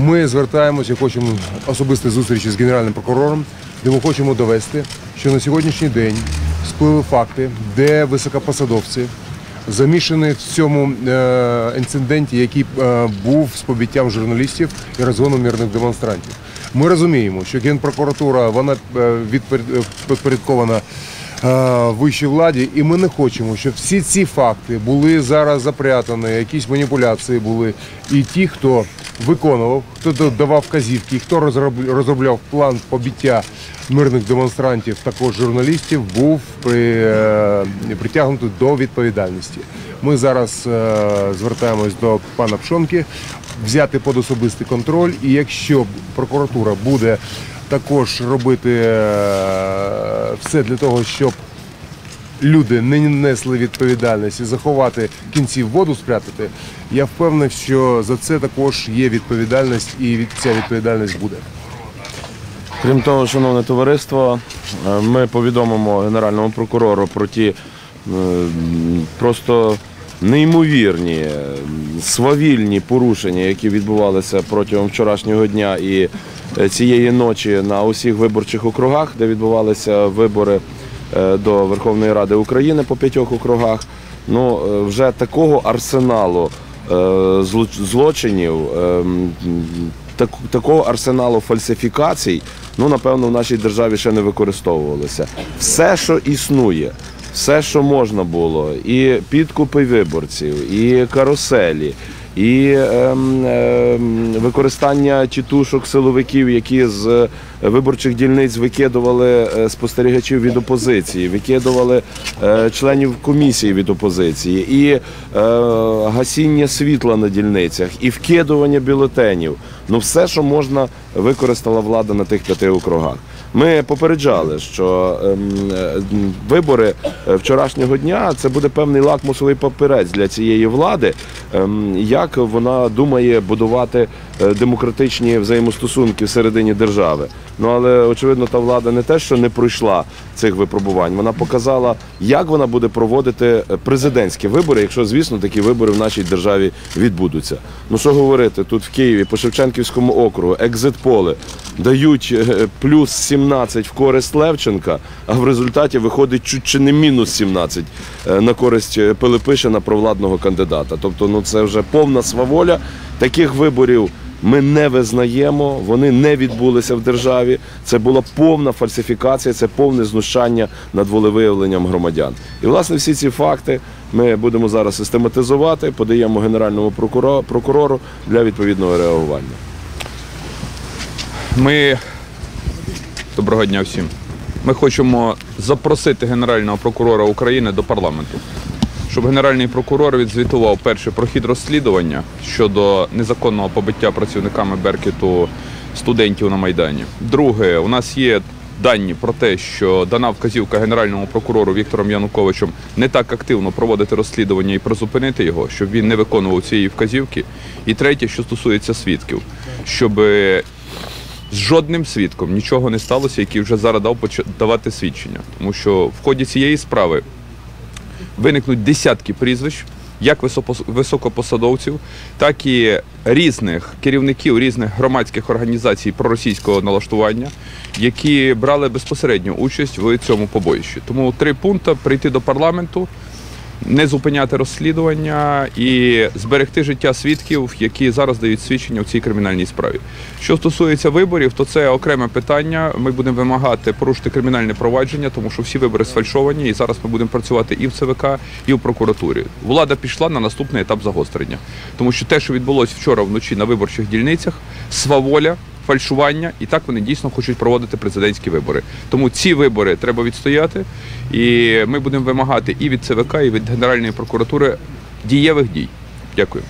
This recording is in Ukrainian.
Ми звертаємося, хочемо особистої зустрічі з генеральним прокурором, де ми хочемо довести, що на сьогоднішній день сплили факти, де високопосадовці замішані в цьому е, інциденті, який е, був з побиттям журналістів і розгоном мирних демонстрантів. Ми розуміємо, що генпрокуратура вона е, е, вищій владі, і ми не хочемо, щоб всі ці факти були зараз запрятані, якісь маніпуляції були. І ті, хто виконував, хто да- давав вказівки, хто розроб- розробляв план побиття мирних демонстрантів, також журналістів, був при, е, притягнутий до відповідальності. Ми зараз е, звертаємось до пана Пшонки взяти під особистий контроль, і якщо прокуратура буде також робити е, все для того, щоб люди не несли відповідальність і заховати кінці в воду спрятати, я впевнений, що за це також є відповідальність, і ця відповідальність буде. Крім того, шановне товариство, е, ми повідомимо генеральному прокурору про ті е, просто неймовірні, е, свавільні порушення, які відбувалися протягом вчорашнього дня і цієї ночі на усіх виборчих округах, де відбувалися вибори е, до Верховної Ради України по п'ятьох округах. Ну, е, вже такого арсеналу е, злочинів. е, такого арсеналу фальсифікацій, ну напевно, в нашій державі ще не використовувалося. Все, що існує, все, що можна було, і підкупи виборців, і каруселі, і ем, ем, використання тітушок силовиків, які з виборчих дільниць викидували е, спостерігачів від опозиції, викидували е, членів комісії від опозиції, і е, гасіння світла на дільницях, і вкидування бюлетенів. Ну, все, що можна, використала влада на тих п'яти округах. Ми попереджали, що ем, е, вибори е, вчорашнього дня це буде певний лакмусовий папірець для цієї влади, ем, як вона думає будувати е, демократичні взаємостосунки всередині держави. Ну але очевидно, та влада не те, що не пройшла цих випробувань, вона показала, як вона буде проводити е, президентські вибори, якщо звісно такі вибори в нашій державі відбудуться. Ну що говорити, тут в Києві по Шевченківському округу екзит-поли дають е, плюс 17 в користь Левченка, а в результаті виходить чуть чи не мінус 17 е, на користь е, Пилипишина провладного кандидата. Тобто, ну це вже повна сваволя. Таких виборів ми не визнаємо, вони не відбулися в державі. Це була повна фальсифікація, це повне знущання над волевиявленням громадян. І власне всі ці факти ми будемо зараз систематизувати, подаємо генеральному прокурору, для відповідного реагування. Ми доброго дня всім. Ми хочемо запросити Генерального прокурора України до парламенту, щоб Генеральний прокурор відзвітував перше про хід розслідування щодо незаконного побиття працівниками Беркету студентів на Майдані. Друге, у нас є дані про те, що дана вказівка Генеральному прокурору Віктором Януковичем не так активно проводити розслідування і призупинити його, щоб він не виконував цієї вказівки. І третє, що стосується свідків, щоб з жодним свідком нічого не сталося, який вже зараз дав давати свідчення. Тому що в ході цієї справи виникнуть десятки прізвищ, як високопосадовців, так і різних керівників різних громадських організацій проросійського налаштування, які брали безпосередню участь в цьому побоїщі. Тому три пункти прийти до парламенту. Не зупиняти розслідування і зберегти життя свідків, які зараз дають свідчення в цій кримінальній справі. Що стосується виборів, то це окреме питання. Ми будемо вимагати порушити кримінальне провадження, тому що всі вибори сфальшовані, і зараз ми будемо працювати і в ЦВК, і в прокуратурі. Влада пішла на наступний етап загострення, тому що те, що відбулося вчора вночі на виборчих дільницях, сваволя. Фальшування, і так вони дійсно хочуть проводити президентські вибори. Тому ці вибори треба відстояти, і ми будемо вимагати і від ЦВК, і від Генеральної прокуратури дієвих дій. Дякую.